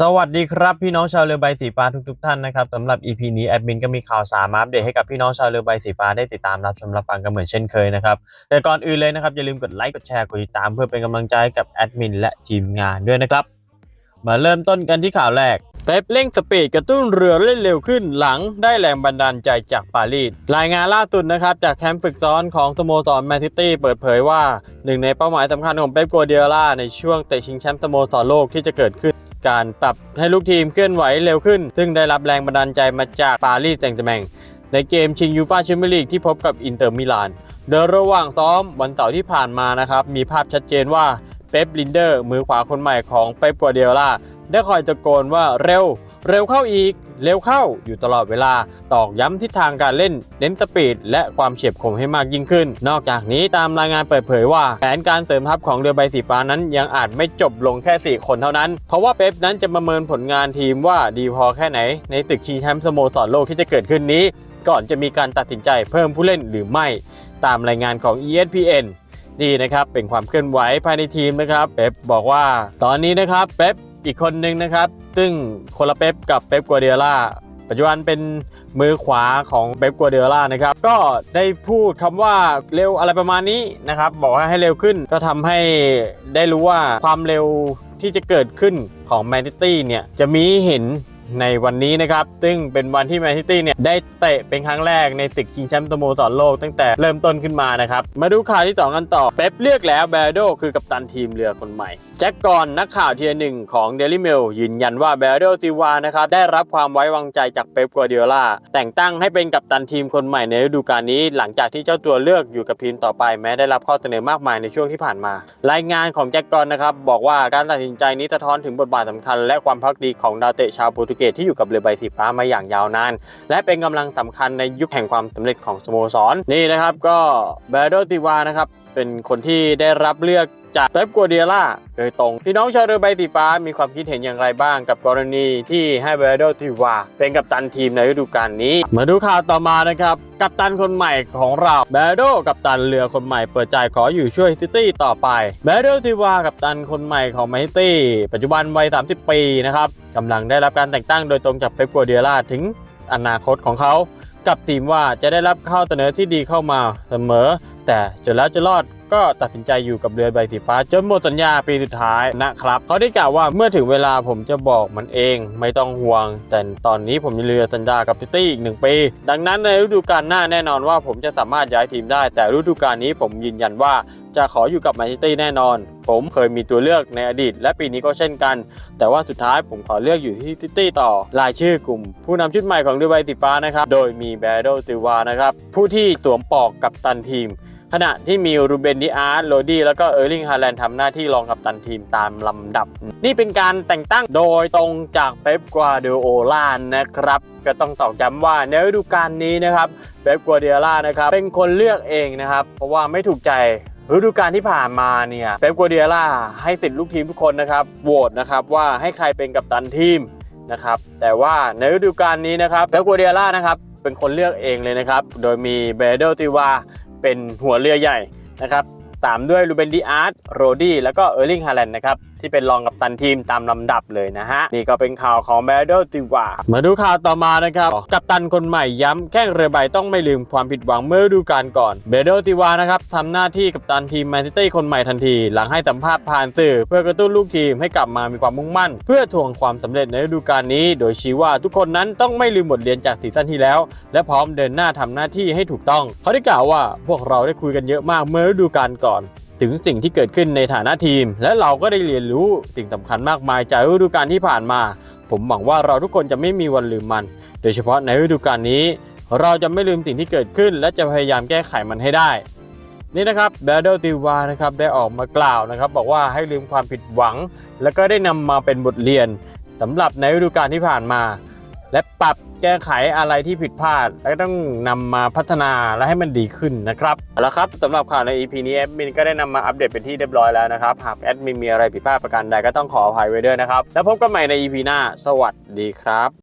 สวัสดีครับพี่น้องชาวเรือใบสีฟ้าทุกๆท่านนะครับสำหรับ EP นี้แอดมินก็มีข่าวสารมาอัปเดตให้กับพี่น้องชาวเรือใบสีฟ้าได้ติดตามรับชมรับฟังกันเหมือนเช่นเคยนะครับแต่ก่อนอื่นเลยนะครับอย่าลืมกดไลค์กดแชร์กดติดตามเพื่อเป็นกำลังใจกับแอดมินและทีมงานด้วยนะครับมาเริ่มต้นกันที่ข่าวแรกเป๊ปเร่งสปีดกระตุ้นเรือเล่นเร็วขึ้นหลังได้แรงบันดาลใจจากปารีสรายงานล่าสุดนะครับจากแคมป์ฝึกซ้อนของสโมสรแมนซิตี้เปิดเผยว่าหนึ่งในเป้าหมายสำคัญของเป๊ปกัวเดียล่าในช่วงเตะชิงแชมป์สโมสรโลกที่จะเกิดขึ้น การปรับให้ลูกทีมเคลื่อนไหวเร็วขึ้น ซึ่งได้รับแรงบันดาลใจมาจากปารีสแซงต์แชร์แมงในเกมชิงยูฟ่าแชมเปี้ยนลีกที่พบกับอินเตอร์มิลานโดยระหว่างซ้อมวันเสาร์ที่ผ่านมานะครับ มีภาพชัดเจนว่าเป๊ปลินเดอร์มือขวาคนใหม่ของเป๊ปกัวเดียล่าได้คอยตะโกนว่าเร็ว เร็วเข้าอีก เร็วเข้าอยู่ตลอดเวลา ตอกย้ำทิศทางการเล่น เน้นสปีด และความเฉียบคมให้มากยิ่งขึ้น นอกจากนี้ตามรายงานเปิดเผยว่า แผนการเสริมทัพของเรือใบสีฟ้านั้นยังอาจไม่จบลงแค่ 4 คนเท่านั้น เพราะว่าเป๊ปนั้นจะประเมินผลงานทีมว่าดีพอแค่ไหน ในตึกชิงแชมป์สโมสรโลกที่จะเกิดขึ้นนี้ ก่อนจะมีการตัดสินใจเพิ่มผู้เล่นหรือไม่ ตามรายงานของ ESPN นี่นะครับเป็นความเคลื่อนไหวภายในทีมนะครับ เป๊ปบอกว่า ตอนนี้นะครับเป๊ปอีกคนหนึ่งนะครับ ซึ่งคนละเป๊ปกับเป๊ปกัวเดียล่าปัจจุบันเป็นมือขวาของเป๊ปกัวเดียล่านะครับ ก็ได้พูดคำว่าเร็วอะไรประมาณนี้นะครับ บอกให้เร็วขึ้นก็ทำให้ได้รู้ว่าความเร็วที่จะเกิดขึ้นของแมนซิตี้เนี่ยจะมีเห็น ในวันนี้นะครับ ซึ่งเป็นวันที่แมนซิตี้เนี่ยได้เตะเป็นครั้งแรกในศึกชิงแชมป์สโมสรโลกตั้งแต่เริ่มต้นขึ้นมานะครับ มาดูข่าวที่ 2 กันต่อ เป๊ปเลือกแล้วแบรโดคือกัปตันทีมเรือคนใหม่ แจ็คกอนนักข่าวเทียหนึ่งของ Daily Mail ยืนยันว่าแบรโดซิวานะครับได้รับความไว้วางใจจากเป๊ปกัวเดียล่าแต่งตั้งให้เป็นกัปตันทีมคนใหม่ในฤดูกาลนี้ หลังจากที่เจ้าตัวเลือกอยู่กับทีมต่อไปแม้ได้รับข้อเสนอมากมายในช่วงที่ผ่านมา รายงานของแจ็คกอนนะครับบอกว่าการตัดสินใจนี้สะท้อนถึงบทบาทสำคัญและความพักดีของดาวเตะชาวโปรตุเกตที่อยู่กับเรือใบสีฟ้ามาอย่างยาวนาน และเป็นกำลังสำคัญในยุคแห่งความสำเร็จของสโมสรนี่นะครับก็แบโดติวานะครับเป็นคนที่ได้รับเลือก จากเป๊ปกัวเดียล่าโดยตรง พี่น้องชาวเรือใบสีฟ้ามีความคิดเห็นอย่างไรบ้างกับกรณีที่ให้เบโดติวาเป็นกัปตันทีมในฤดูกาลนี้ มาดูข่าวต่อมานะครับ กัปตันคนใหม่ของเราเบโดกัปตันเรือคนใหม่เปิดใจขออยู่ช่วยซิตี้ต่อไปเบโดติวากัปตันคนใหม่ของแมนซิตี้ปัจจุบันวัย 30 ปีนะครับกำลังได้รับการแต่งตั้งโดยตรงจากเป๊ปกัวเดียล่าถึงอนาคตของเขา กับทีมว่าจะได้รับข้อเสนอที่ดีเข้ามาเสมอ แต่จนแล้วจะรอดก็ตัดสินใจอยู่กับเรือใบสีฟ้าจนหมดสัญญาปีสุดท้ายนะครับ เขาได้กล่าวว่าเมื่อถึงเวลาผมจะบอกมันเอง ไม่ต้องห่วง แต่ตอนนี้ผมมีเรือสัญญากับซิตี้อีกหนึ่งปี ดังนั้นในฤดูกาลหน้าแน่นอนว่าผมจะสามารถย้ายทีมได้ แต่ฤดูกาลนี้ผมยืนยันว่าจะขออยู่กับแมนซิตี้แน่นอน ผมเคยมีตัวเลือกในอดีต และปีนี้ก็เช่นกัน แต่ว่าสุดท้ายผมขอเลือกอยู่ที่ซิตี้ต่อ รายชื่อกลุ่ม ผู้นำชุดใหม่ของเรือใบสีฟ้านะครับ โดยมีแบรโดติวานะครับ ผู้ที่สวมปอกกับตันทีม ขณะที่มีรูเบนดิอาร์ตโรดี้แล้วก็เออร์ลิงฮาแลนด์ทำหน้าที่รองกัปตันทีมตามลำดับ นี่เป็นการแต่งตั้งโดยตรงจากเป๊ปกัวเดโอลานะครับ ก็ต้องตอกย้ำว่าในฤดูกาลนี้นะครับเป๊ปกัวเดโอลานะครับเป็นคนเลือกเองนะครับ เพราะว่าไม่ถูกใจฤดูกาลที่ผ่านมาเนี่ยเป๊ปกัวเดียล่าให้สิทธิ์ลูกทีมทุกคนนะครับโหวตนะครับว่าให้ใครเป็นกัปตันทีมนะครับแต่ว่าในฤดูกาลนี้นะครับเป๊ปกัวเดียล่านะครับเป็นคนเลือกเองเลยนะครับ โดยมีเบเดลติวา เป็นหัวเรือใหญ่นะครับ ตามด้วยลูเบนดีอาร์ตโรดี้แล้วก็เออร์ลิงฮาแลนด์นะครับ ที่เป็นรองกัปตันทีมตามลำดับเลยนะฮะ นี่ก็เป็นข่าวของเบเดลติวามาดูข่าวต่อมานะครับ กัปตันคนใหม่ย้ำแข้งเรือใบต้องไม่ลืมความผิดหวังเมื่อดูกาลก่อนเบเดลติวานะครับทำหน้าที่กัปตันทีมแมนซิตี้คนใหม่ทันที หลังให้สัมภาษณ์ผ่านสื่อ เพื่อกระตุ้นลูกทีมให้กลับมามีความมุ่งมั่น เพื่อทวงความสำเร็จในฤดูกาลนี้ โดยชี้ว่าทุกคนนั้นต้องไม่ลืมบทเรียนจากซีซั่นที่แล้ว และพร้อมเดินหน้าทำหน้าที่ให้ถูกต้อง เขาได้กล่าวว่าพวกเราได้คุยกันเยอะมากเมื่อฤดูกาลก่อน ถึงสิ่งที่เกิดขึ้นในฐานะทีม และเราก็ได้เรียนรู้สิ่งสำคัญมากมายจากฤดูกาลที่ผ่านมา ผมหวังว่าเราทุกคนจะไม่มีวันลืมมัน โดยเฉพาะในฤดูกาลนี้ เราจะไม่ลืมสิ่งที่เกิดขึ้น และจะพยายามแก้ไขมันให้ได้ นี่นะครับเบลเดิลติวานะครับได้ออกมากล่าวนะครับ บอกว่าให้ลืมความผิดหวัง แล้วก็ได้นำมาเป็นบทเรียนสำหรับในฤดูกาลที่ผ่านมา และปรับ แก้ไขอะไรที่ผิดพลาด และต้องนำมาพัฒนาและให้มันดีขึ้นนะครับแล้วครับสำหรับข่าวใน EP นี้แอดมินก็ได้นำมาอัปเดตเป็นที่เรียบร้อยแล้วนะครับ หากแอดมินมีอะไรผิดพลาดประการใดก็ต้องขออภัยไว้ด้วยนะครับ แล้วพบกันใหม่ใน EP หน้า สวัสดีครับ